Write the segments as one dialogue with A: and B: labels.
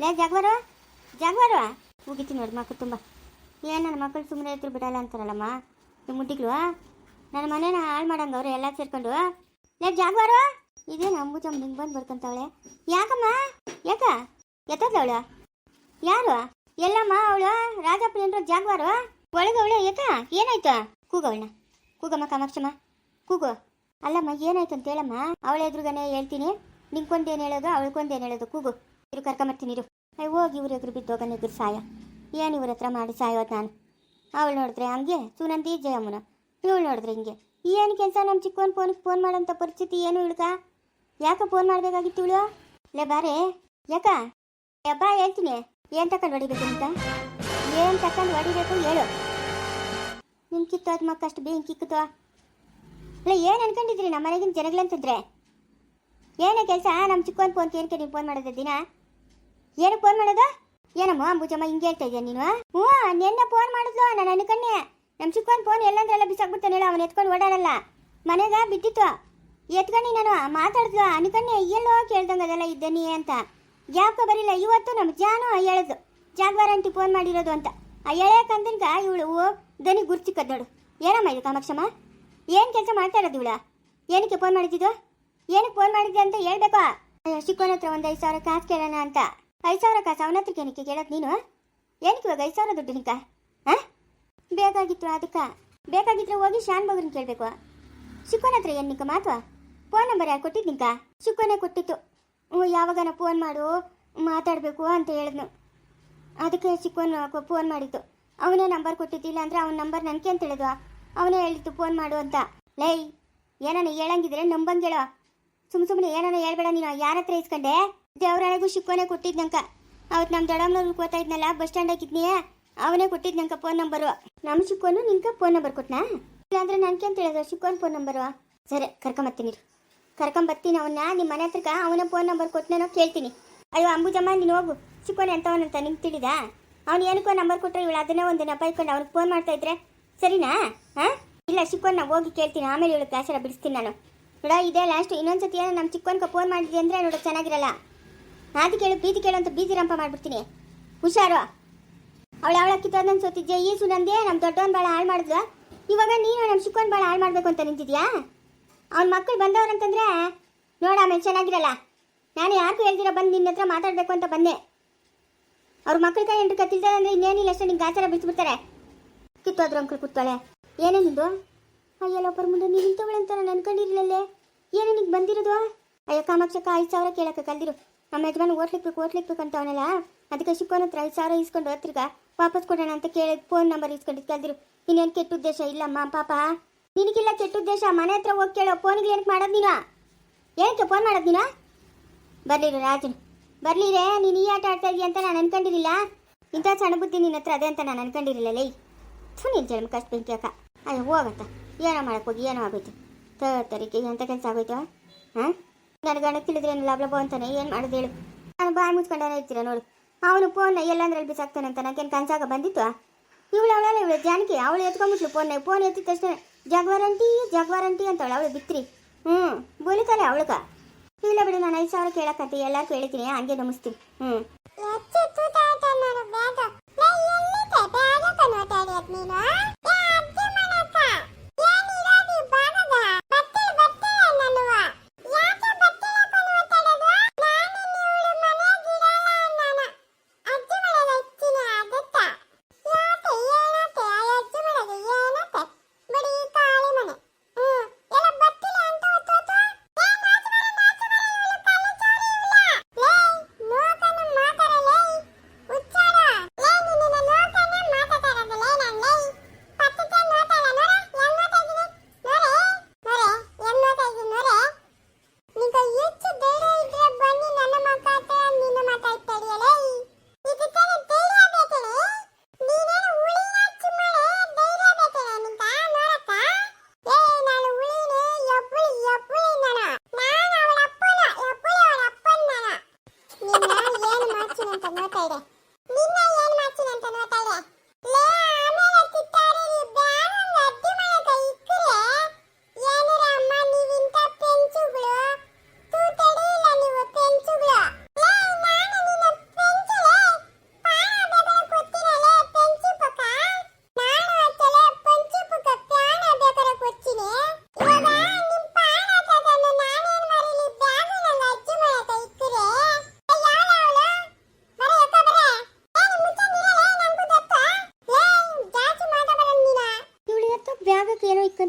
A: ಲೇ, ಜಾಗ್ವಾರ ಜಾಗ್ವಾರ. ಮುಗಿತೀನಿ ನೋಡಿ ಮಕ್ಕಳು ತುಂಬ. ಏನು ನನ್ನ ಮಕ್ಕಳು ಸುಮ್ಮನೆ ಇದ್ರು ಬಿಡಲ್ಲ ಅಂತಾರಲ್ಲಮ್ಮ? ನಿಮ್ಮ ಮುಟ್ಟಿಗಳು ನನ್ನ ಮನೇನ ಹಾಳು ಮಾಡಂಗ ಅವರು ಎಲ್ಲ ಸೇರ್ಕೊಂಡು? ಲೇ, ಜಾಗ್ವಾರ. ಇದೇನು ಅಂಬುಜಮ್ಮ ನಿಂಗೆ ಬಂದು ಬರ್ಕೊಂತವಳೆ ಯಾಕಮ್ಮ? ಯಾಕ? ಎತ್ತದ್ಲ ಅವಳು ಯಾರು? ಎಲ್ಲಮ್ಮ, ಅವಳು? ರಾಜಪ್ಪ ಏನ್ರ ಜಾಗ್ವಾರು? ಒಳಗೆ ಅವಳು? ಯಾಕ? ಏನಾಯ್ತು? ಕೂಗವಳನ್ನ ಕೂಗಮ್ಮ, ಕಾಮಾಕ್ಷಮ್ಮ. ಕೂಗು. ಅಲ್ಲಮ್ಮ, ಏನಾಯ್ತು ಅಂತ ಹೇಳಮ್ಮ? ಅವಳ ಎದುರುಗನೆ ಹೇಳ್ತೀನಿ. ನಿಂಗೊಂದೇನು ಹೇಳೋದು, ಅವಳಿಗೊಂದೇನು ಹೇಳೋದು, ಕೂಗು. ಇರು, ಕರ್ಕೊಂಬರ್ತೀನಿ, ಇರು. ಅಯ್ಯ, ಹೋಗಿ ಇವ್ರ ಎದುರು ಬಿದ್ದೋಗನ ಎದುರು ಸಾಯ. ಏನು ಇವ್ರ ಹತ್ರ ಮಾಡಿ ಸಾಯೋದು ನಾನು? ಅವಳು ನೋಡಿದ್ರೆ ಹಂಗೆ, ಸುನಂದಿ, ಜಯಮ್ಮನ. ಇವಳು ನೋಡಿದ್ರೆ ಹಿಂಗೆ. ಏನು ಕೆಲಸ ನಮ್ಮ ಚಿಕ್ಕವನ್ ಫೋನ್ಗೆ ಫೋನ್ ಮಾಡೋಂಥ ಪರಿಸ್ಥಿತಿ ಏನು ಇಳ್ಕ ಯಾಕೆ ಫೋನ್ ಮಾಡಬೇಕಾಗಿತ್ತು ಇವಳು? ಲೇ, ಬಾರೆ. ಯಾಕ? ಬಾ, ಹೇಳ್ತೀನಿ. ಏನು ತಕೊಂಡು ಹೊಡಿಬೇಕು ಅಂತ? ಏನು ತಕೊಂಡು ಹೊಡಿಬೇಕು ಹೇಳು. ನಿನ್ ಅದು ಮಕ್ಕಷ್ಟು ಬೇಗ ಕಿಕ್ಕಿತು ಅಲ್ಲ ಏನು ಅನ್ಕೊಂಡಿದ್ರಿ ನಮ್ಮ ಮನೆಗಿನ ಜನಗಳಂತಂದ್ರೆ? ಏನೇ ಕೆಲಸ ನಮ್ಮ ಚಿಕ್ಕವನ್ ಫೋನ್ ಕೇಳ್ಕೆ ನೀವು ಫೋನ್ ಮಾಡೋದು ದಿನ? ಏನು ಫೋನ್ ಮಾಡೋದು? ಏನಮ್ಮ, ಅಂಬುಜಮ್ಮ, ಹಿಂಗೆ ಹೇಳ್ತಾ ಇದೆಯಾ ನೀನು ಹ್ಞೂ ನಿನ್ನೆ ಫೋನ್ ಮಾಡಿದ್ಲು ನಾನು ಅನ್ಕಣ್ಣೆ ನಮ್ಮ ಚಿಕ್ಕವನ್ ಫೋನ್ ಎಲ್ಲಂದ್ರೆಲ್ಲ ಬಿಸಾಕ್ಬಿಡ್ತಾನೆ ಅವನು ಎತ್ಕೊಂಡು ಓಡಾಡಲ್ಲ. ಮನೆಗೆ ಬಿದ್ದಿತ್ತು. ಎತ್ಕೊಂಡು ನಾನು ಮಾತಾಡಿದ್ಲು ಅನ್ಕಣ್ಣೆ ಎಲ್ಲೋ ಕೇಳ್ದಂಗೆ ಅದೆಲ್ಲ ಇದ್ದೇನಿ ಅಂತ. ಯಾಕೆ ಬರಿಲ್ಲ, ಇವತ್ತು ನಮ್ಮ ಜಾನು ಹೇಳೋದು ಜಾಗ್ವಾರ ಆಂಟಿ ಫೋನ್ ಮಾಡಿರೋದು ಅಂತ. ಆ ಎಳೆ ಕಂದನ್ಕ ಇವಳು ದನಿ ಗುರ್ತಿ ಕದ್ದಾಳು. ಏನಮ್ಮ ಇದು ಕಾಮಾಕ್ಷಮ್ಮ? ಏನು ಕೆಲಸ ಮಾಡ್ತಾ ಇರೋದು ಇವಳ? ಏನಕ್ಕೆ ಫೋನ್ ಮಾಡಿದ್ದು? ಏನಕ್ಕೆ ಫೋನ್ ಮಾಡಿದ್ದೆ ಅಂತ ಹೇಳ್ಬೇಕು? ಶಿಕ್ಕೋನ ಹತ್ರ ಒಂದು ಐದು ಸಾವಿರ ಕಾಸು ಕೇಳೋಣ ಅಂತ. ಐದು ಸಾವಿರ ಕಾಸು ಅವನ ಹತ್ರಕ್ಕೆ ಏನಕ್ಕೆ ಕೇಳೋದು ನೀನು? ಏನಕ್ಕೆ ಇವಾಗ ಐದು ಸಾವಿರ ದುಡ್ಡು ನಿಂಕ ಹಾಂ ಬೇಕಾಗಿತ್ತು ಅದಕ್ಕೆ. ಬೇಕಾಗಿದ್ರೆ ಹೋಗಿ ಶಾನ್ ಬಗ್ರನ್ನ ಕೇಳಬೇಕು. ಚಿಕ್ಕವನ ಹತ್ರ ಏನು ನಿಕ್ಕ ಮಾತು? ಫೋನ್ ನಂಬರ್ ಯಾರು ಕೊಟ್ಟಿದ್ದು ನಿಂಕ ಚಿಕ್ಕವನೇ ಕೊಟ್ಟಿತ್ತು. ಯಾವಾಗನ ಫೋನ್ ಮಾಡು, ಮಾತಾಡಬೇಕು ಅಂತ ಹೇಳಿದ್ನು. ಅದಕ್ಕೆ ಚಿಕ್ಕವನು ಫೋನ್ ಮಾಡಿತ್ತು ಅವನೇ ನಂಬರ್ ಕೊಟ್ಟಿದ್ದಿಲ್ಲ ಅಂದರೆ ಅವನ ನಂಬರ್ ನನಗೆ ಅಂತ ಹೇಳಿದ್ವಾ? ಅವನೇ ಹೇಳಿತ್ತು ಫೋನ್ ಮಾಡು ಅಂತ. ಲೈ, ಏನಾನ ಹೇಳಂಗಿದ್ರೆ ನಂಬಂಗ್ ಹೇಳೋ. ಸುಮ್ ಸುಮ್ಮನೆ ಏನಾನ ಹೇಳ್ಬೇಡ ನೀನು. ಯಾರ ಹತ್ರ ಇಸ್ಕೊಂಡೆ? ದೇವ್ರಳೆಗೂ ಶಿಕ್ಕೋನೆ ಕೊಟ್ಟಿದ್ನಂಕ. ಅವತ್ತು ನಮ್ಮ ದೊಡ್ಡಮ್ಮನವ್ರು ಕೂತಾ ಇದ್ನಲ್ಲ, ಬಸ್ ಸ್ಟ್ಯಾಂಡ್ ಹಾಕಿದ್ನಿ ಅವನೇ ಕೊಟ್ಟಿದ್ನಂಕ ಫೋನ್ ನಂಬರು ನಮ್ಮ ಶಿಕ್ಕೋನು ನಿಂಕ ಫೋನ್ ನಂಬರ್ ಕೊಟ್ನಾ? ಇಲ್ಲಾಂದ್ರೆ ನನಗೆ ಅಂತ ಹೇಳಿದ್ರು ಶಿಕ್ಕೋನ್ ಫೋನ್ ನಂಬರು ಸರಿ, ಕರ್ಕೊಂಬತ್ತೀನಿ ಇರು. ಕರ್ಕೊಂಬರ್ತೀನಿ ಅವನ್ನ ನಿಮ್ಮ ಮನೆ ಹತ್ರಕ್ಕೆ ಅವನ ಫೋನ್ ನಂಬರ್ ಕೊಟ್ಟನೇನೋ ಕೇಳ್ತೀನಿ. ಅಯ್ಯೋ, ಅಂಬುಜಮ್ಮ, ನೀನು ಹೋಗು. ಚಿಕ್ಕೋನೆ ಅಂತವನಂತ ನಿಂಗೆ ತಿಳಿದಾ? ಅವ್ನು ಏನಕ್ಕೋ ನಂಬರ್ ಕೊಟ್ಟರೆ ಇವಳು ಅದನ್ನೇ ಒಂದು ನೆಪ ಇಟ್ಕೊಂಡು ಅವ್ನಿಗೆ ಫೋನ್ ಮಾಡ್ತಾ ಇದ್ರೆ. ಸರಿನಾ? ಹಾಂ? ಇಲ್ಲ ಶಿಕ್ಕೋನ್ ನಾ ಹೋಗಿ ಕೇಳ್ತೀನಿ. ಆಮೇಲೆ ಇವಳು ಕ್ಯಾಶರ ಬಿಡಿಸ್ತೀನಿ ನಾನು. ನೋಡ, ಇದೇ ಲಾಸ್ಟ್ ಇನ್ನೊಂದ್ಸತಿ ಏನೋ ನಮ್ಮ ಚಿಕ್ಕೋನ್ಗೆ ಫೋನ್ ಮಾಡಿದ್ವಿ ಅಂದರೆ ನೋಡೋ, ಚೆನ್ನಾಗಿರಲ್ಲ. ಆದಿ ಕೇಳು ಪ್ರೀತಿ ಕೇಳು ಅಂತ ಬೀದಿ ರಂಪ ಮಾಡ್ಬಿಡ್ತೀನಿ. ಹುಷಾರು. ಅವಳು ಅವಳ ಕಿತ್ತೋದನ್ನ ಸೋತಿದ್ಯಾ ಈ ಸುನಂದೆ ನಮ್ಮ ದೊಡ್ಡವನ್ ಭಾಳ ಹಾಳು ಮಾಡಿದ್ಲು. ಇವಾಗ ನೀನು ನಮ್ಮ ಚಿಕ್ಕವನ್ ಭಾಳ ಹಾಳು ಮಾಡಬೇಕು ಅಂತ ನಿಂತಿದ್ಯಾ? ಅವ್ನ ಮಕ್ಕಳು ಬಂದವ್ರಂತಂದ್ರೆ ನೋಡ ಆಮೇಲೆ ಚೆನ್ನಾಗಿರಲ್ಲ. ನಾನು ಯಾಕೆ ಹೇಳ್ದಿರೋ ಬಂದು ನಿನ್ನ ಹತ್ರ ಮಾತಾಡಬೇಕು ಅಂತ ಬಂದೆ. ಅವ್ರ ಮಕ್ಕಳ ಕೈ ಎಂಟು ಕತ್ತಿಲ್ತಾರೆ ಅಂದ್ರೆ ಇನ್ನೇನಿಲ್ಲ ಅಷ್ಟೇ, ನಿಂಗೆ ಗಾಚಾರ ಕಿತ್ತು ಕಿತ್ತೋದ್ರು ಅಂಕಲ್ ಕೂತ್ತಾಳೆ ಏನೇ ನಿಂದು? ಅಯ್ಯಲ್ಲ ಒಬ್ಬರ ಮುಂದೆ ನೀನು ಅಂತ ನಾನು ಅನ್ಕೊಂಡಿರ್ಲಲ್ಲೇ ಏನೇ ನಿಂಗೆ ಬಂದಿರೋದು? ಅಯ್ಯೋ, ಕಾಮಾಕ್ಷಕ್ಕ, ಐದು ಸಾವಿರ ಕೇಳಕ್ಕೆ ಕಲ್ದಿರು ನಮ್ಮ ಯಜಮಾನ ಓಟ್ಲಿಕ್ಬೇಕು ಓಟ್ಲಿಕ್ಬೇಕು ಅಂತ ಅವನಲ್ಲ? ಅದಕ್ಕೆ ಶಿಕ್ಕೋನ ಹತ್ರ ಐದು ಸಾವಿರ ಇಸ್ಕೊಂಡು ಹತ್ತಿರಗ ವಾಪಸ್ ಕೊಡೋಣ ಅಂತ ಕೇಳಿ ಫೋನ್ ನಂಬರ್ ಇಸ್ಕೊಂಡಿದ್ದು ಕಲ್ದಿರು ಇನ್ನೇನು ಕೆಟ್ಟ ಉದ್ದೇಶ? ಇಲ್ಲಮ್ಮ, ಪಾಪ. ನಿನಗಿಲ್ಲ ಕೆಟ್ಟ ಉದ್ದೇಶ? ಮನೆ ಹತ್ರ ಹೋಗಿ ಕೇಳೋ ಫೋನಿಗೆ ಏನಕ್ಕೆ ಮಾಡೋದು ನೀನು? ಏನಕ್ಕೆ ಫೋನ್ ಮಾಡೋದು ನೀನು? ಬರ್ಲಿರು ರಾಜನ್. ಬರ್ಲಿರೆ, ನೀನು ಈ ಆಟ ಆಡ್ತಾ ಇದೀಯ ಅಂತ ನಾನು ಅನ್ಕೊಂಡಿರಲಿಲ್ಲ? ಇಂಥ ಸಣ್ಣ ಬುದ್ಧಿ ನಿನ್ನ ಹತ್ರ ಅದೇ ಅಂತ ನಾನು ಅನ್ಕೊಂಡಿರಲಿಲ್ಲ, ಲೈ. ಥು, ನಿನ್ ಜನ್ಮ ಕಷ್ಟ ಬೆಂಕಿ ಅಕ್ಕ ಅಯ್ಯೋ ಹೋಗತ್ತ ಏನೋ ಮಾಡೋಕ್ಕೆ ಹೋಗಿ, ಏನೋ ಆಗೋಯ್ತು. ತರೀಕೆ ಎಂಥ ಕೆಲಸ ಆಗೋಯ್ತು? ಹಾಂ? ನನ್ನ ಗಂಡ ತಿಳಿದ್ರೆ ಏನು ಲಾಭ ಅಂತಾನೆ ಏನು ಮಾಡೋದು ಹೇಳು. ನಾನು ಬಾಯಿ ಮುಚ್ಕೊಂಡೇ ಇರ್ತೀರ ನೋಡು. ಅವನು ಫೋನ್ ಎಲ್ಲಂದ್ರಲ್ಲಿ ಬಿಸಾಕ್ತಾನೆ ಅಂತ ನನಗೇನು ಕಂಚಾಗ ಬಂದಿತ್ತು ಇವಳು ಅವಳಲ್ಲ, ಇವಳು ಜಾನಕಿ. ಅವಳು ಎತ್ಕೊಂಡ್ಬಿಟ್ಲು ಫೋನ್ ಫೋನ್ ಎತ್ತಿದ ತಕ್ಷಣ ಜಗ್ವಾರಂಟಿ ಜಗ್ವಾರಂಟಿ ಅಂತವಳು. ಅವಳು ಬಿತ್ರಿ. ಹ್ಞೂ ಬೋಲಿತಾಳೆ ಅವಳಕ ಇಲ್ಲ ಬಿಡು, ನಾನು ಐದು ಸಾವಿರ ಕೇಳಕತ್ತಿ ಎಲ್ಲ ಕೇಳಿತೀನಿ ಹಂಗೆ ನಮಿಸ್ತೀನಿ ಹ್ಞೂ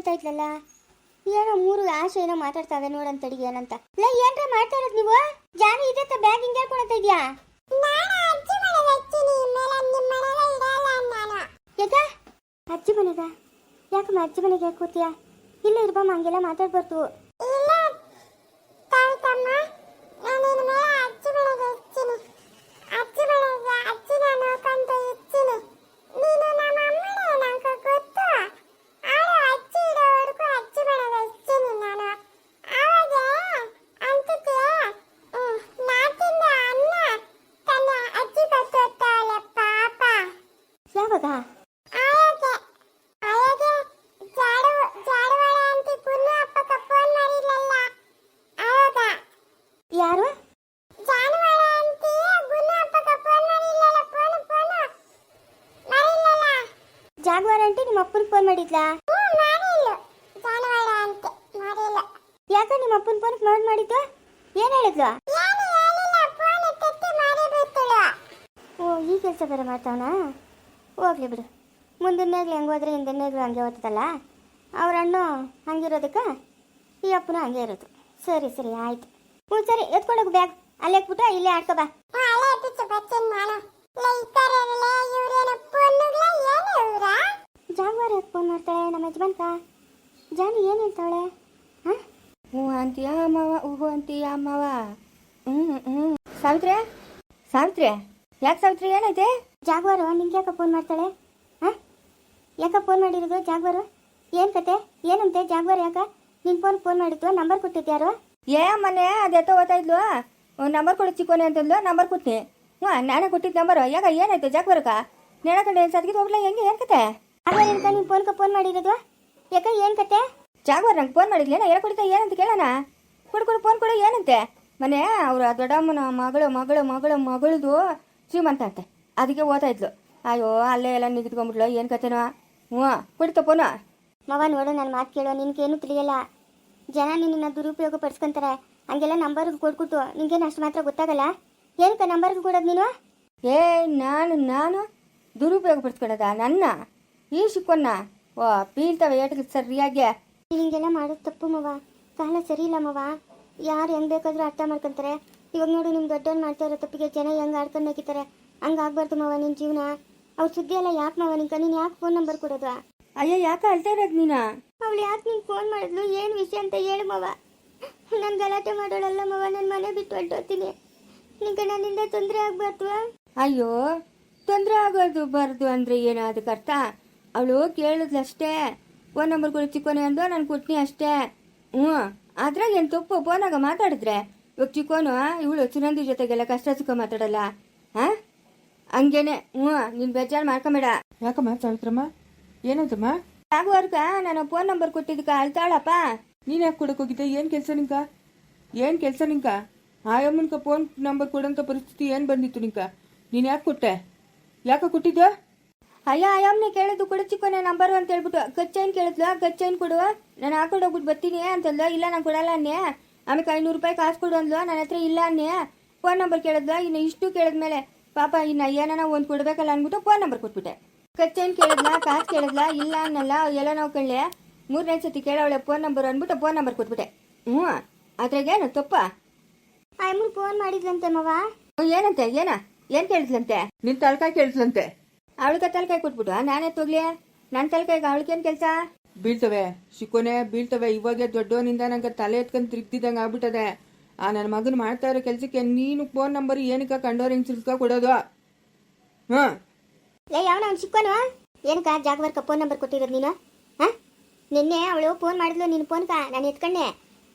A: ಹೇಳ್ತಾ ಇದ್ಲಲ್ಲ? ಏನೋ ಮೂರು ಆಸೆ ಏನೋ ಮಾತಾಡ್ತಾವೆ ನೋಡಂತ ಅಡಿಗೆ ಏನಂತ. ಲೇ ಏನ್ರ ಮಾಡ್ತಾ ಇರೋದು ನೀವು? ಜಾನಿ ಇದೆ ಬ್ಯಾಗ್ ಹಿಂಗೆ ಹೇಳ್ಕೊಳತ್ತ ಇದೆಯಾ? ಯಾಕ ಅಜ್ಜಿ ಮನೆಗ ಯಾಕಮ್ಮ ಅಜ್ಜಿ ಮನೆಗೆ ಕೂತಿಯಾ ಕೂತೀಯಾ? ಇಲ್ಲ ಇರ್ಬಮ್ಮ ಹಂಗೆಲ್ಲ ಮಾತಾಡ್ಬಾರ್ದು. ಯಾವಾಗ ಯಾರು? ಜಾಗವಾರ ಆಂಟಿ ನಿಮ್ಮ ಅಪ್ಪನ ಫೋನ್ ಮಾಡಿದ್ಲಾ? ಯಾಕ ನಿಮ್ಮ ಅಪ್ಪನ ಫೋನ್ ಫೋನ್ ಮಾಡಿದ್ದು? ಏನ್ ಹೇಳಿದ್ಲು? ಓ ಈ ಕೆಲಸ ಬರ ಮಾಡ್ತಾವನ ಹೋಗ್ಲಿ ಬಿಡು. ಮುಂದಿನಾಗ್ಲಿ ಹೆಂಗೆ ಹೋದ್ರೆ ಹಿಂದಿನಾಗ್ಲಿ ಹಂಗೆ ಓದ್ತದಲ್ಲ? ಅವ್ರ ಅಣ್ಣು ಹಂಗಿರೋದಕ್ಕೆ ಈ ಅಪ್ಪನೂ ಹಂಗೆ ಇರೋದು. ಸರಿ ಸರಿ ಆಯ್ತು. ಹ್ಞೂ ಸರಿ ಎತ್ಕೊಂಡೋಗು ಬ್ಯಾಗ್. ಅಲ್ಲೇ ಇಟ್ಬಿಟ್ಟು ಇಲ್ಲೇ ಆಡ್ಕೊ ಬಾ. ಜಾಗ್ವಾರ ಫೋನ್ ಮಾಡ್ತಾಳೆ? ನಮ್ಮ ಯಜಮಾನ್ಕ? ಜಾನಿ ಏನು ಹೇಳ್ತಾಳೆ ಹಾಂ?
B: ಹ್ಞೂ ಅಂತೀಯ ಅಮ್ಮವ ಹೂ ಅಂತೀಯ ಅಮ್ಮವ ಹ್ಞೂ ಹ್ಞೂ ಸಾವಿತ್ರಿ ಸಾವಿತ್ರಿ ಯಾಕೆ ಸಾವಿತ್ರಿ ಏನೈತೆ
A: ಜಾಗ್ವಾರು ನಿಮ್ಗೆ ಯಾಕೆ ಫೋನ್ ಮಾಡ್ತಾಳೆ? ಹಾಂ? ಯಾಕೆ ಫೋನ್ ಮಾಡಿರೋದು ಜಾಗ್ವಾರು? ಏನು ಕತೆ? ಏನಂತೆ ಜಾಗ್ವಾರು ಯಾಕ? ನಿನ್ ಫೋನ್ ಫೋನ್ ಮಾಡಿದ್ದು ನಂಬರ್ ಕೊಟ್ಟಿದ್ಯಾರು
B: ಏ ಮೊನ್ನೆ ಓದ್ತಾ ಇದ್ಲು? ನಂಬರ್ ಕೊಡು ಚಿಕ್ಕೋನೆ ಅಂತಂದ್ಲು ನಂಬರ್ ಕೊಟ್ನಿ. ಹ್ಞೂ ನಾನೇ ಕೊಟ್ಟಿದ್ದು ನಂಬರು ಯಾಕ ಏನಾಯ್ತು ಜಾಕ್ ನೆನ ನೆನ ಕಡೆ ಸದ್ಗಿದ್ದು ಹೋಗ್ಲಾ ಹೆಂಗೆ? ಏನು ಕತೆ?
A: ಜಾಗ್ವಾರ ಇರ್ಕ ನಿನ್ ಫೋನ್ಗೆ ಫೋನ್ ಮಾಡಿರೋದು? ಯಾಕ ಏನು ಕತೆ?
B: ಜಾಗ್ವಾರ್ ನಂಗೆ ಫೋನ್ ಮಾಡಿದ್ಲೇನ? ಏನು ಕೊಡ್ತಾ ಏನಂತ ಕೇಳೋಣ. ಕೊಡು ಕೊಡು ಫೋನ್ ಕೊಡು ಏನಂತೆ? ಮನೆ ಅವ್ರ ದೊಡ್ಡಮ್ಮನ ಮಗಳು ಮಗಳು ಮಗಳು ಮಗಳದು ಶ್ರೀಮಂತ ಅಂತೆ. ಅದಕ್ಕೆ ಓದ್ತಾ ಇದ್ಲು ಅಯ್ಯೋ ಅಲ್ಲೇ ಎಲ್ಲ ನಿಗಿದ್ಕೊಂಬಿಟ್ಲು ಏನು ಕತೆನೋ ಹ್ಞೂ ಕುಡಿತಪ್ಪನ
A: ಮವ ನೋಡು ನನ್ನ ಮಾತು ಕೇಳೋ. ನಿನ್ಗೇನು ತಿಳಿಯಲ್ಲ. ಜನ ನಿನ್ನ ದುರುಪಯೋಗ ಪಡಿಸ್ಕೊಂತಾರೆ. ಹಂಗೆಲ್ಲ ನಂಬರ್ ಕೊಟ್ಬಿಟ್ಟು ನಿನ್ಗೇನು ಅಷ್ಟು ಮಾತ್ರ ಗೊತ್ತಾಗಲ್ಲ? ಏನಕ್ಕೆ ನಂಬರ್ ಕೊಡೋದು ನೀನು?
B: ಏ ನಾನು ನಾನು ದುರುಪಯೋಗ ಪಡಿಸ್ಕೊಡೋದ ನನ್ನ? ಈ ಶಿಕ್ಕೊನ್ನ ಓ ಬೀಳ್ತವೆ ಏಟಕ್ಕೆ ಸರಿಯಾಗಿ.
A: ಹಿಂಗೆಲ್ಲ ಮಾಡೋದು ತಪ್ಪು ಮವ ಕಾಲ ಸರಿ ಇಲ್ಲ ಮವ ಯಾರು ಹೆಂಗ್ ಬೇಕಾದ್ರೂ ಅರ್ಥ ಮಾಡ್ಕೊಂತಾರೆ. ಇವಾಗ ನೋಡು ನಿಮ್ಗೆ ದೊಡ್ಡವ್ರು ಮಾಡ್ತಾ ಇರೋ ತಪ್ಪಿಗೆ ಜನ ಹೆಂಗ್ ಆಡ್ಕೊಂಡು ಹೋಗಿತಾರೆ ಹಂಗ ಮಾವ ಮವ ನಿನ್ ಜೀವನ. ಅವ್ರ ಸುದ್ದಿ ಎಲ್ಲ ಯಾಕೆ ಮಾವ ನಿಂಕ ನೀನ್ ಯಾಕೆ ಫೋನ್ ನಂಬರ್ ಕೊಡೋದು?
B: ಅಯ್ಯೋ ಯಾಕೆ ಅಳ್ತಾ ಇರೋದು ನೀನು?
A: ಅವ್ಳು ಯಾಕೆ ನಿಂಗೆ ಫೋನ್ ಮಾಡಿದ್ಲು? ಏನು ವಿಷಯ ಅಂತ ಹೇಳು ಮಾವ. ನಾನು ಗಲಾಟೆ ಮಾಡೋಳಲ್ಲ ಮಾವ ನನ್ನ ಮನೆ ಬಿಟ್ಟು ಹೊರಟೋತೀನಿ ನಿಂಗೆ ನನ್ನಿಂದ ತೊಂದರೆ ಆಗ್ಬಾರ್ದು.
B: ಅಯ್ಯೋ ತೊಂದರೆ ಆಗೋದು ಬಾರ್ದು ಅಂದರೆ ಏನು ಅದಕ್ಕೆ ಅರ್ಥ? ಅವಳು ಕೇಳಿದ್ಲಷ್ಟೇ. ಫೋನ್ ನಂಬರ್ ಕೊಡು ಚಿಕ್ಕೋನೆ ಅಂದು ನಾನು ಕೊಟ್ನಿ ಅಷ್ಟೇ. ಹ್ಞೂ ಅದ್ರಾಗ ಏನು ತಪ್ಪು? ಫೋನಾಗ ಮಾತಾಡಿದ್ರೆ? ಇವಾಗ ಚಿಕ್ಕೋನು ಇವಳು ಸುನಂದಿ ಜೊತೆಗೆಲ್ಲ ಕಷ್ಟ ಸುಖ ಮಾತಾಡಲ್ಲ. ಹಾಂ? ಹಂಗೇನೆ. ಹ್ಞೂ ನೀನು ಬೇಜಾರು ಮಾಡ್ಕೊಂಬೇಡ.
C: ಯಾಕಮ್ಮ ಸಾವಿತ್ರಮ್ಮ? ಏನಂತಮ್ಮ?
B: ಆಗುವರ್ಗ ನಾನು ಫೋನ್ ನಂಬರ್ ಕೊಟ್ಟಿದ್ದಕ್ಕೆ ಅಳ್ತಾಳಪ್ಪ.
C: ನೀನು ಯಾಕೆ ಕೊಡಕ್ಕೆ ಹೋಗಿದ್ದೆ? ಏನು ಕೆಲಸ ನಿಂಕ ಏನು ಕೆಲಸ ನಿಂಕ ಆಯಮ್ಮನ್ಕ ಫೋನ್ ನಂಬರ್ ಕೊಡೋಂಥ ಪರಿಸ್ಥಿತಿ ಏನು ಬಂದಿತ್ತು ನಿಂಕ ನೀನು ಯಾಕೆ ಕೊಟ್ಟೆ? ಯಾಕೆ ಕೊಟ್ಟಿದ್ದ?
B: ಅಯ್ಯ ಅಯ್ಯಮ್ಮನೆ ಕೇಳಿದ್ದು ಕೊಡು ನಂಬರ್ ನಂಬರು ಅಂತ ಹೇಳ್ಬಿಟ್ಟು. ಗಚ್ಚೈನ್ ಕೇಳಿದ್ಲು? ಗಚ್ಚೈನ್ ಕೊಡು. ನಾನು ಹಾಕೊಂಡು ಹೋಗ್ಬಿಟ್ಟು ಬರ್ತೀನಿ ಅಂತಂದ್ಲು. ಇಲ್ಲ ನಾನು ಕೊಡಲ್ಲ ಅನ್ನೆ. ಆಮೇಲೆ ಐನೂರು ರೂಪಾಯಿ ಕಾಸು ಕೊಡು ಅಂದ್ಲು. ನನ್ನ ಹತ್ರ ಇಲ್ಲ ಅನ್ನೇ. ಫೋನ್ ನಂಬರ್ ಕೇಳಿದ್ಲು. ಇನ್ನು ಇಷ್ಟು ಕೇಳಿದ್ಮೇಲೆ ಪಾಪ ಇನ್ನು ಏನಾನ ಒಂದು ಕೊಡ್ಬೇಕಲ್ಲ ಅಂದ್ಬಿಟ್ಟು ಫೋನ್ ನಂಬರ್ ಕೊಟ್ಬಿಟ್ಟೆ. ಖರ್ಚೇನು ಕೇಳಿದ್ಲಾ ಕಾಸು ಕೇಳಿದ್ಲಾ ಇಲ್ಲ ಅನ್ನಲ್ಲ ಎಲ್ಲ ನಾವು ಕಳ್ಳೆ ಮೂರನೇ ಸತಿ ಕೇಳವಳೆ ಫೋನ್ ನಂಬರ್ ಅಂದ್ಬಿಟ್ಟು ಫೋನ್ ನಂಬರ್ ಕೊಟ್ಬಿಟ್ಟೆ. ಹ್ಞೂ ಅದ್ರಾಗೇನು ತಪ್ಪ?
A: ಅಮ್ಮನ್ ಫೋನ್ ಮಾಡಿದ್ಲಂತೆ ಮವ.
B: ಏನಂತೆ ಏನ? ಏನು ಕೇಳಿದ್ಲಂತೆ?
C: ನಿನ್ ತಲಕಾಯಿ ಕೇಳಿದ್ಲಂತೆ.
B: ಅವಳಿಗೆ ತಲೆಕಾಯಿ ಕೊಟ್ಬಿಟ್ಟು ನಾನೇ ತೊಗ್ಲಿ? ನನ್ನ ತಲೆಕಾಯಿಗೆ ಅವಳಿಗೇನು ಕೆಲಸ?
C: ಬೀಳ್ತವೆ ಶಿಕ್ಕೋನೆ ಬೀಳ್ತವೆ ಇವಾಗೆ ದೊಡ್ಡವನಿಂದ ನಂಗೆ ತಲೆ ಎತ್ಕೊಂಡು ತಿರುಗ್ತಿದ್ದಂಗೆ ಆಗ್ಬಿಟ್ಟದೆ. ಆ ನನ್ನ ಮಗನ ಮಾಡ್ತಾ ಇರೋ ಕೆಲಸಕ್ಕೆ ನೀನು ಫೋನ್ ನಂಬರ್ ಏನಕ್ಕ ಕಂಡೋರ್ ಹಿಂಗೆ ಕೊಡೋದು? ಹಾಂ.
A: ಲೇ ಏನಕ್ಕ ಜಾಗವರ್ಕ ಫೋನ್ ನಂಬರ್ ಕೊಟ್ಟಿರೋದು ನೀನು? ಹಾಂ? ನಿನ್ನೆ ಅವಳು ಫೋನ್ ಮಾಡಿದ್ಲು ನಿನ್ನ ಫೋನ್ಕ ನಾನು ಎತ್ಕೊಂಡೆ.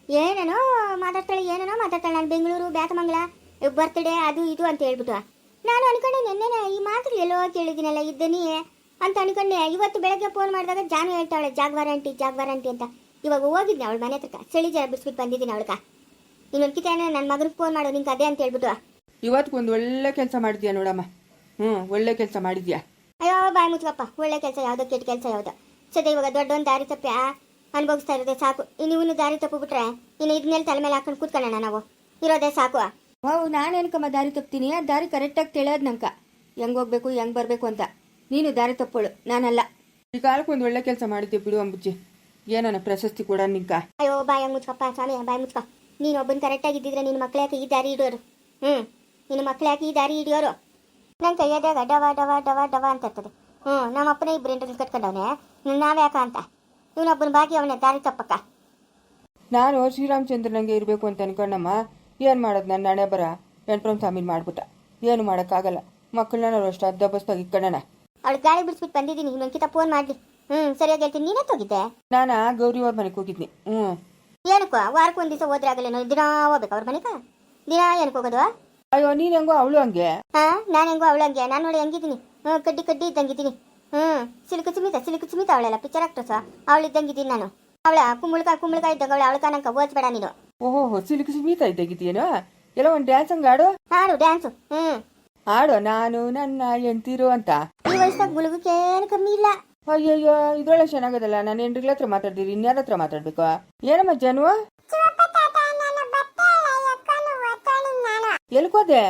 A: ಏನೇನೋ ಮಾತಾಡ್ತಾಳೆ ಏನೇನೋ ಮಾತಾಡ್ತಾಳೆ, ನಾನು ಬೆಂಗಳೂರು, ಬ್ಯಾತಮಂಗಲ ಬರ್ತಡೇ ಅದು ಇದು ಅಂತ ಹೇಳ್ಬಿಟ್ಟು. ನಾನು ಅನ್ಕೊಂಡೆ ನಿನ್ನೆ ಈ ಮಾತು ಎಲ್ಲೋ ಕೇಳಿದ್ದೀನಲ್ಲ ಇದ್ದನಿ ಅಂತ ಅನ್ಕೊಂಡೆ. ಇವತ್ತು ಬೆಳಗ್ಗೆ ಫೋನ್ ಮಾಡಿದಾಗ ಜಾನು ಹೇಳ್ತಾಳೆ ಜಾಗ್ವಾರ ಆಂಟಿ ಜಾಗ್ವಾರ ಆಂಟಿ ಅಂತ. ಇವಾಗ ಹೋಗಿದ್ದೆ ಅವಳ ಮನೆ ಹತ್ರಕ್ಕ. ಚಳಿ ಜರ ಬಿಡ್ಸ್ಬಿಟ್ಟು ಬಂದಿದ್ದೀನಿ ಅವಳಕ ಇನ್ನೊಂದು ನನ್ನ ಮಗನಿಗೆ ಫೋನ್ ಮಾಡು ನಿಂಗೆ ಅದೇ ಅಂತ ಹೇಳ್ಬಿಟ್ಟು.
C: ಇವತ್ತು ಒಂದು ಒಳ್ಳೆ ಕೆಲಸ ಮಾಡಿದ್ಯಾ ನೋಡಮ್ಮ? ಹ್ಞೂ ಒಳ್ಳೆ ಕೆಲಸ ಮಾಡಿದ್ಯಾ?
A: ಅಯ್ಯೋ ಬಾಯ್ ಮುಚ್ಚಪ್ಪ ಒಳ್ಳೆ ಕೆಲಸ ಯಾವ್ದೋ ಕೆಟ್ಟ ಕೆಲಸ ಯಾವುದೋ. ಸದ್ಯ ಇವಾಗ ದೊಡ್ಡೊಂದು ದಾರಿ ತಪ್ಪಿ ಅನುಭವಿಸ್ತಾ ಇರೋದೇ ಸಾಕು. ಇನ್ನು ಇವನು ದಾರಿ ತಪ್ಪು ಬಿಟ್ರೆ ಇನ್ನು ಇದ್ಮೇಲೆ ತಲೆ ಮೇಲೆ ಹಾಕೊಂಡು ಕೂತ್ಕೊಳ್ಳೋಣ ನಾವು. ಇರೋದೇ ಸಾಕು.
B: ವಾವ್ ನಾನೇನಕಮ್ಮ ದಾರಿ ತಪ್ತೀನಿ? ಆ ದಾರಿ ಕರೆಕ್ಟಾಗಿ ತಿಳಿಯೋದು ನಂಕ ಹೆಂಗ್ ಹೋಗ್ಬೇಕು ಹೆಂಗ್ ಬರಬೇಕು ಅಂತ. ನೀನು ದಾರಿ ತಪ್ಪೋಳು ನಾನಲ್ಲ.
C: ಈ ಕಾಲಕ್ಕೆ ಒಂದು ಒಳ್ಳೆ ಕೆಲಸ ಮಾಡಿದ್ದೆ ಬಿಡು ಅಂಬುಜ್ಜಿ. ಏನನ ಪ್ರಶಸ್ತಿ ಕೂಡ ನಿಂಕ.
A: ಅಯ್ಯೋ ಬಾಯ ಮುಚ್ಕಪ್ಪ ಸ್ವಾಮಿ ಬಾಯ್ ಮುಚ್ಕ. ನೀನು ಒಬ್ಬನ ಕರೆಕ್ಟಾಗಿ ಇದ್ದಿದ್ರೆ ನಿನ್ನ ಮಕ್ಳು ಯಾಕೆ ಈ ದಾರಿ ಹಿಡಿಯೋರು? ಹ್ಞೂ ನಿನ್ನ ಮಕ್ಳು ಯಾಕೆ ಈ ದಾರಿ ಹಿಡಿಯೋರು? ನನ್ನ ಕೈಯದಾಗ ಡವ ಡವ ಡವ ಡವ ಅಂತ ಇರ್ತದೆ. ಹ್ಞೂ ನಮ್ಮ ಅಪ್ಪನೇ ಇಬ್ಬರು ಇಂಟರ್ವ್ಯೂ ಕಟ್ಕೊಂಡವನೆ. ನಾವ್ಯಾಕ ಅಂತ? ಇವನೊಬ್ಬನ ಬಾಕಿ ಅವನೇ ದಾರಿ ತಪ್ಪಕ್ಕ.
C: ನಾನು ಶ್ರೀರಾಮಚಂದ್ರನಂಗೆ ಇರಬೇಕು ಅಂತ ಅನ್ಕೊಂಡಮ್ಮ. ಏನು ಮಾಡೋದು ನನ್ನ ಹಣೆ ಬರ? ವೆಂಟ್ರಮ್ ಸ್ವಾಮಿನ ಮಾಡ್ಬಿಟ್ಟ. ಏನು ಮಾಡೋಕ್ಕಾಗಲ್ಲ. ಮಕ್ಕಳನ್ನ ನಾವು ಅಷ್ಟು ಅದ್ದಬಸ್ತಾಗಿ ಇಟ್ಕೊಳ್ಳೋಣ
A: ಅವಳು ಗಾಳಿ ಬಿಡಿಸ್ಬಿಟ್ಟು ಬಂದಿದ್ದೀನಿ. ಇನ್ನೊಂದ್ಕಿತ ಫೋನ್ ಮಾಡ್ಲಿ. ಹ್ಞೂ ಸರಿಯಾಗಿ ಹೇಳ್ತೀನಿ. ನೀನೇ ಹೋಗಿದ್ದೆ?
C: ನಾನು ಗೌರಿ ಅವ್ರ ಮನೆಗೆ ಹೋಗಿದ್ನಿ. ಹ್ಞೂ
A: ಏನಕ್ಕೋ ವಾರಕ್ಕೆ ಒಂದು ದಿವಸ ಹೋದ್ರೆ ಆಗಲ್ಲ ದಿನ ಹೋಗ್ಬೇಕು ಅವ್ರ ಮನೆಗೆ? ದಿನ ಏನಕ್ಕೆ ಹೋಗೋದು?
C: ಅಯ್ಯೋ ನೀನು ಹೆಂಗೋ ಅವಳು ಹಂಗೆ?
A: ಹಾ ನಾನು ಹೆಂಗೋ ಹಂಗೆ. ನಾನು ನೋಡಿ ಹೆಂಗಿದ್ದೀನಿ. ಹ್ಞೂ ಕಡ್ಡಿ ಕಡ್ಡಿ ಇದ್ದಂಗಿದ್ದೀನಿ. ಹ್ಞೂ ಸಿಲುಕು ಸುಮಿತ ಸಿಲುಕು ಸುಮಿತ ಅವಳೆಲ್ಲ ಪಿಕ್ಚರ್ ಆಕ್ಟ್ರಸ ಅವಳು ಇದ್ದಂಗಿದ್ದೀನಿ ನಾನು. ಅವಳ ಕುಂಬಳಕಾಯಿ ಕುಂಬಳಕಾಯಿ ಇದ್ದಾಗ ಅವಳು ಅವಳಕ ನಂಗೆ ಓದ್ಬೇಡ ನೀನು.
C: ಓಹೋ ಸಿಲುಕು ಸುಮಿತ ಇದ್ದಾಗಿದ್ದೀಯೇನೋ? ಎಲ್ಲ ಒಂದು ಡ್ಯಾನ್ಸ್ ಹಂಗೆ ಆಡು
A: ಹಾಡು ಡ್ಯಾನ್ಸು ಹ್ಞೂ
C: ಆಡು ನಾನು ನನ್ನ ಎಂತಿರು ಅಂತ?
A: ಈ ವಯಸ್ಸಾಗ ಗುಳುಗಕ್ಕೇನು ಕಮ್ಮಿ ಇಲ್ಲ.
C: ಅಯ್ಯಯ್ಯೋ, ಇದ್ರೊಳಗೆ ಚೆನ್ನಾಗದಲ್ಲ. ನಾನು ಹೆಂಡ್ರಿಗಳ ಹತ್ರ ಮಾತಾಡ್ದಿರಿ, ಇನ್ಯಾರ ಹತ್ರ ಮಾತಾಡ್ಬೇಕು? ಏನಮ್ಮ ಜನ್ವ? ಎಲ್ಕೋದೆ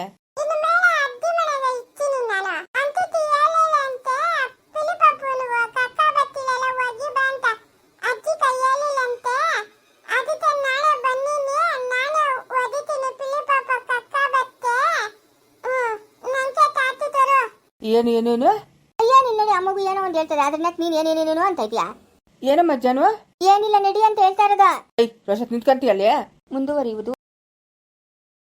C: ಏನು ಏನೇನು
A: ಅಮ್ಮಗೂ ಏನೋ ಒಂದು ಹೇಳ್ತದೆ ಅದ್ರನ್ನ ನೀನ್ ಏನೇನೇನೇನು ಅಂತ ಇದೆಯಾ?
C: ಏನಮ್ಮ ಜನ್ವ
A: ಏನಿಲ್ಲ ನಡಿ ಅಂತ ಹೇಳ್ತಾ ಇರೋದ.
C: ಐ ರೋಷತ್ ನಿಂತ್ಕಂತೀಯಲ್ಲೇ?
B: ಮುಂದುವರಿಯುವುದು